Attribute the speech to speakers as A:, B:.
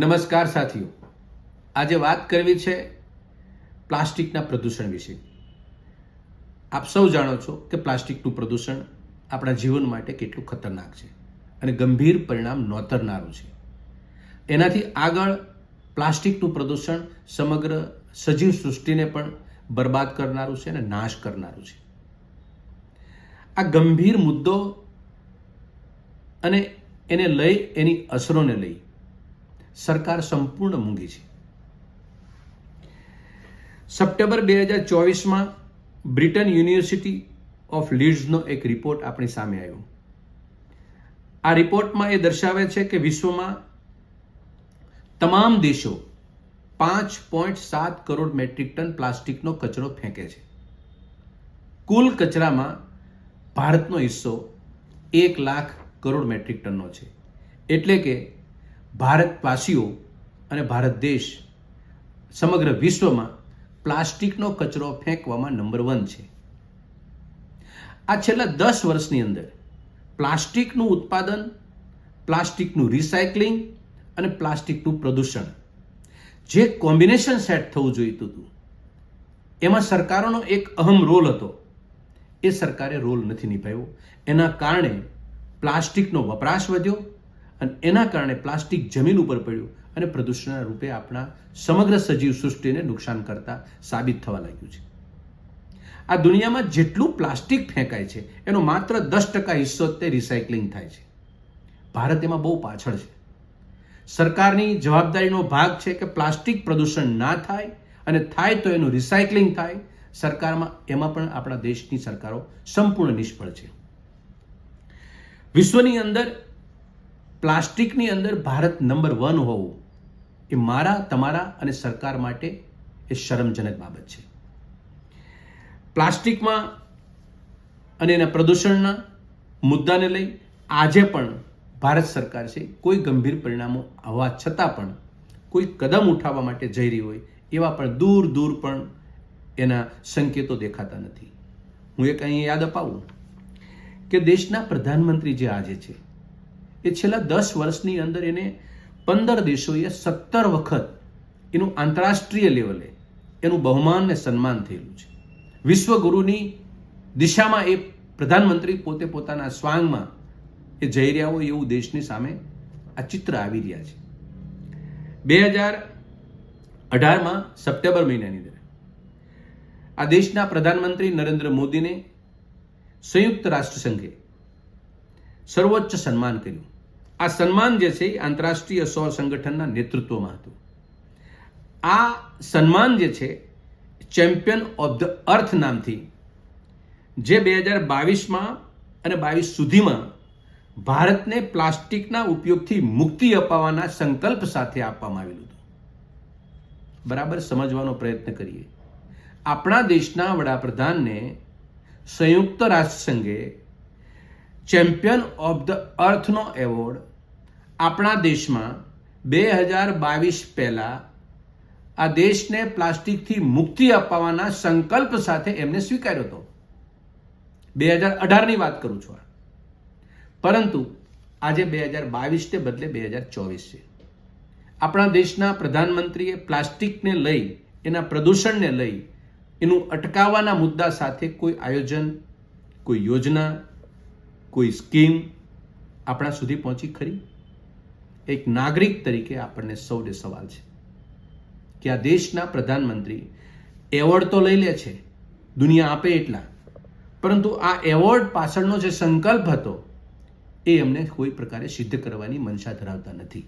A: નમસ્કાર સાથીઓ. આજે વાત કરવી છે પ્લાસ્ટિકના પ્રદૂષણ વિશે. આપ સૌ જાણો છો કે પ્લાસ્ટિકનું પ્રદૂષણ આપણા જીવન માટે કેટલું ખતરનાક છે અને ગંભીર પરિણામ નોતરનારું છે. એનાથી આગળ પ્લાસ્ટિકનું પ્રદૂષણ સમગ્ર સજીવ સૃષ્ટિને પણ બરબાદ કરનારું છે અને નાશ કરનારું છે. આ ગંભીર મુદ્દો અને એને લઈ, એની અસરોને લઈ સરકાર સંપૂર્ણ મૂંગી છે. સપ્ટેમ્બર બે હજાર ચોવીસમાં બ્રિટન યુનિવર્સિટી ઓફ લીડ્સનો એક રિપોર્ટ આપણી સામે આવ્યો. આ રિપોર્ટમાં એ દર્શાવે છે કે વિશ્વમાં તમામ દેશો પાંચ પોઈન્ટ સાત કરોડ મેટ્રિક ટન પ્લાસ્ટિકનો કચરો ફેંકે છે. કુલ કચરામાં ભારતનો હિસ્સો એક લાખ કરોડ મેટ્રિક ટનનો છે. એટલે કે ભારતવાસીઓ અને ભારત દેશ સમગ્ર વિશ્વમાં પ્લાસ્ટિકનો કચરો ફેંકવામાં નંબર વન છે. આ છેલ્લા દસ વર્ષની અંદર પ્લાસ્ટિકનું ઉત્પાદન, પ્લાસ્ટિકનું રિસાયકલિંગ અને પ્લાસ્ટિકનું પ્રદૂષણ જે કોમ્બિનેશન સેટ થવું જોઈતું હતું એમાં સરકારોનો એક અહમ રોલ હતો. એ સરકારે રોલ નથી નિભાવ્યો. એના કારણે પ્લાસ્ટિકનો વપરાશ વધ્યો અને એના કારણે પ્લાસ્ટિક જમીન ઉપર પડ્યું અને પ્રદૂષણના રૂપે આપણા સમગ્ર સજીવ સૃષ્ટિને નુકસાન કરતા સાબિત થવા લાગ્યું છે. આ દુનિયામાં જેટલું પ્લાસ્ટિક ફેંકાય છે, એનો માત્ર દસ ટકા હિસ્સો તે રિસાયકલિંગ થાય છે. ભારત એમાં બહુ પાછળ છે. સરકારની જવાબદારીનો ભાગ છે કે પ્લાસ્ટિક પ્રદૂષણ ના થાય અને થાય તો એનું રિસાયકલિંગ થાય. સરકારમાં એમાં પણ આપણા દેશની સરકારો સંપૂર્ણ નિષ્ફળ છે. વિશ્વની અંદર પ્લાસ્ટિકની અંદર ભારત નંબર વન હોવું એ મારા, તમારા અને સરકાર માટે એ શરમજનક બાબત છે. પ્લાસ્ટિકમાં અને એના પ્રદૂષણના મુદ્દાને લઈ આજે પણ ભારત સરકાર છે કોઈ ગંભીર પરિણામો આવવા છતાં પણ કોઈ કદમ ઉઠાવવા માટે જઈ રહી હોય એવા પણ દૂર દૂર પણ એના સંકેતો દેખાતા નથી. હું એક અહીં યાદ અપાવું કે દેશના પ્રધાનમંત્રી જે આજે છે એ છેલ્લા દસ વર્ષની અંદર એને પંદર દેશોએ સત્તર વખત એનું આંતરરાષ્ટ્રીય લેવલે એનું બહુમાન ને સન્માન થયેલું છે. વિશ્વગુરુની દિશામાં એ પ્રધાનમંત્રી પોતે પોતાના સ્વાંગમાં એ જઈ રહ્યા હોય એવું દેશની સામે આ ચિત્ર આવી રહ્યા છે. બે હજાર અઢારમાં સપ્ટેમ્બર મહિનાની અંદર આ દેશના પ્રધાનમંત્રી નરેન્દ્ર મોદીને સંયુક્ત રાષ્ટ્રસંઘે સર્વોચ્ચ સન્માન કર્યું. આ સન્માન જે છે આંતરરાષ્ટ્રીય સૌર સંગઠનના નેતૃત્વમાં હતું. આ સન્માન જે છે, ચેમ્પિયન ઓફ ધ અર્થ નામથી, જે બે હજાર બાવીસમાં અને બાવીસ સુધીમાં ભારતને પ્લાસ્ટિકના ઉપયોગથી મુક્તિ અપાવવાના સંકલ્પ સાથે આપવામાં આવેલું હતું. બરાબર સમજવાનો પ્રયત્ન કરીએ. આપણા દેશના વડાપ્રધાનને સંયુક્ત રાષ્ટ્રસંઘે ચેમ્પિયન ઓફ ધ અર્થનો એવોર્ડ આપણા દેશમાં બે હજાર બાવીસ પહેલાં આ દેશને પ્લાસ્ટિકથી મુક્તિ અપાવવાના સંકલ્પ સાથે એમને સ્વીકાર્યો હતો બે હજાર અઢારની વાત કરું છું. પરંતુ આજે બે હજાર બાવીસને બદલે બે હજાર ચોવીસ છે આપણા દેશના પ્રધાનમંત્રીએ પ્લાસ્ટિકને લઈ, એના પ્રદૂષણને લઈ, એનું અટકાવવાના મુદ્દા સાથે કોઈ આયોજન, કોઈ યોજના કોઈ સ્કીમ આપણા સુધી પહોંચી ખરી? એક નાગરિક તરીકે આપણને સૌને સવાલ છે કે આ દેશના પ્રધાનમંત્રી એવોર્ડ તો લઈ લે છે, દુનિયા આપે એટલા, પરંતુ આ એવોર્ડ પાછળનો જે સંકલ્પ હતો એ એમને કોઈ પ્રકારે સિદ્ધ કરવાની મનસા ધરાવતા નથી.